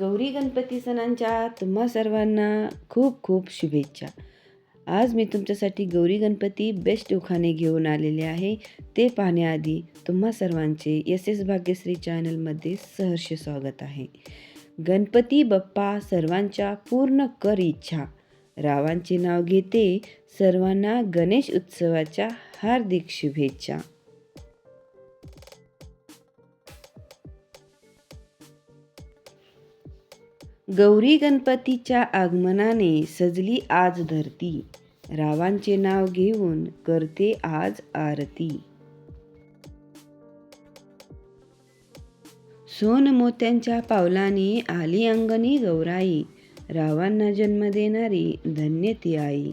गौरी गणपती सणांच्या तुम्हा सर्वांना खूप खूप शुभेच्छा. आज मी तुमच्यासाठी गौरी गणपती बेस्ट उखाणे घेऊन आलेले आहे. ते पाहण्याआधी तुम्हा सर्वांचे एस एस भाग्यश्री चॅनलमध्ये सहर्ष स्वागत आहे. गणपती बाप्पा सर्वांच्या पूर्ण कर इच्छा. रावांचे नाव घेते सर्वांना गणेश उत्सवाच्या हार्दिक शुभेच्छा. गौरी गणपतीच्या आगमनाने सजली आज धरती. रावांचे नाव घेऊन करते आज आरती. सोन मोत्यांच्या पावलाने आली अंगणी गौराई. रावांना जन्म देणारी धन्य ती आई.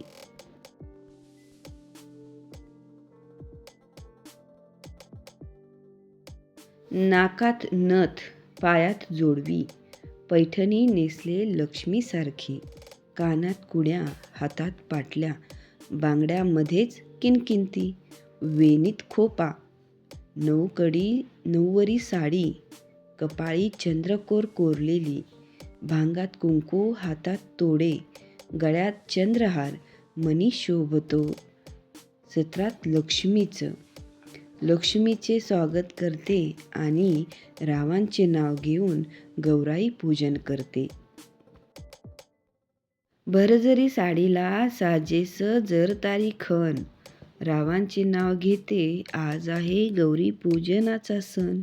नाकात नथ पायात जोडवी. पैठणी नेसले लक्ष्मीसारखी. कानात कुड्या हातात पाटल्या. बांगड्यामध्येच किनकिंती वेणीत खोपा. नऊकडी नऊवरी साडी. कपाळी चंद्रकोर कोरलेली. भांगात कुंकू हातात तोडे. गळ्यात चंद्रहार. मनी शोभतो. सत्रात लक्ष्मीचं. लक्ष्मीचे स्वागत करते आणि रावांचे नाव घेऊन गौराई पूजन करते. भरजरी साडीला साजेस जर तारी खण रावांचे नाव घेते आज आहे गौरी पूजनाचा सण.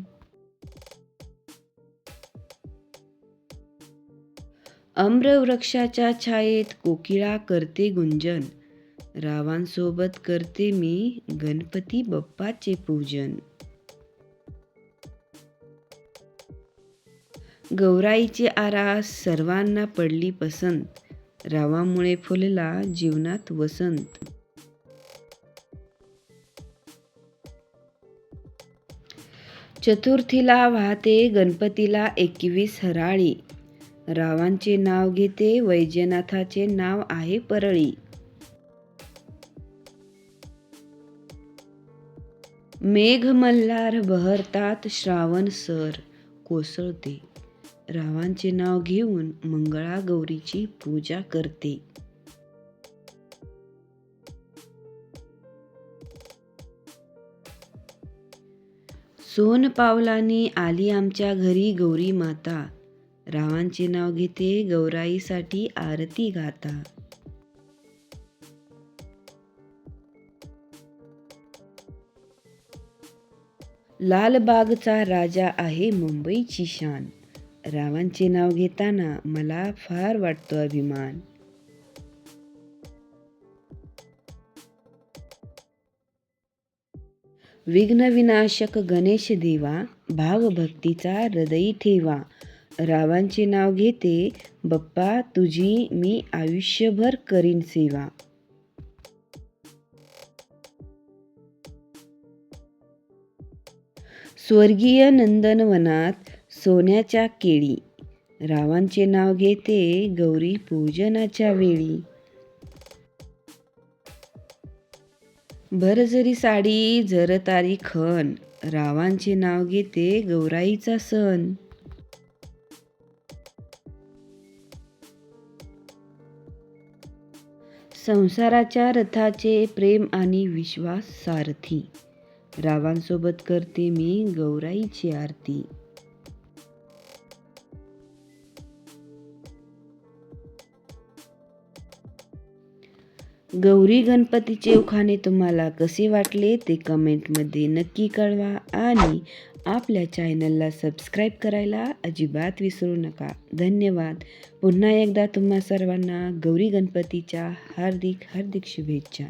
अम्रवृक्षाच्या छायेत कोकिळा करते गुंजन. रावांसोबत करते मी गणपती बाप्पाचे पूजन. गौराईची आरास सर्वांना पडली पसंत. रावामुळे फुलला जीवनात वसंत. चतुर्थीला वाहते गणपतीला एकवीस हराळी. रावांचे नाव घेते वैजनाथाचे नाव आहे परळी. मेघ मल्हार बहरतात श्रावण सर कोसळते रावांचे नाव घेऊन मंगळागौरीची पूजा करते. सोन पावलानी आली आमच्या घरी गौरी माता. रावांचे नाव घेते गौराईसाठी आरती गाता. लालबागचा राजा आहे मुंबईची शान. रावांचे नाव घेताना मला फार वाटतो अभिमान. विघ्नविनाशक गणेश देवा भावभक्तीचा हृदयी ठेवा. रावांचे नाव घेते बप्पा तुझी मी आयुष्यभर करीन सेवा. स्वर्गीय नंदनवनात सोन्याच्या केळी. रावांचे नाव घेते गौरी पूजनाच्या वेळी. भरझरी साडी जरतारी खण रावांचे नाव घेते गौराईचा सण. संसाराच्या रथाचे प्रेम आणि विश्वास सारथी. रावांसोबत करते मी गौराईची आरती. गौरी गणपतीचे उखाणे तुम्हाला कसे वाटले ते कमेंटमध्ये नक्की कळवा आणि आपल्या चॅनलला सबस्क्राईब करायला अजिबात विसरू नका. धन्यवाद. पुन्हा एकदा तुम्हा सर्वांना गौरी गणपतीच्या हार्दिक हार्दिक शुभेच्छा.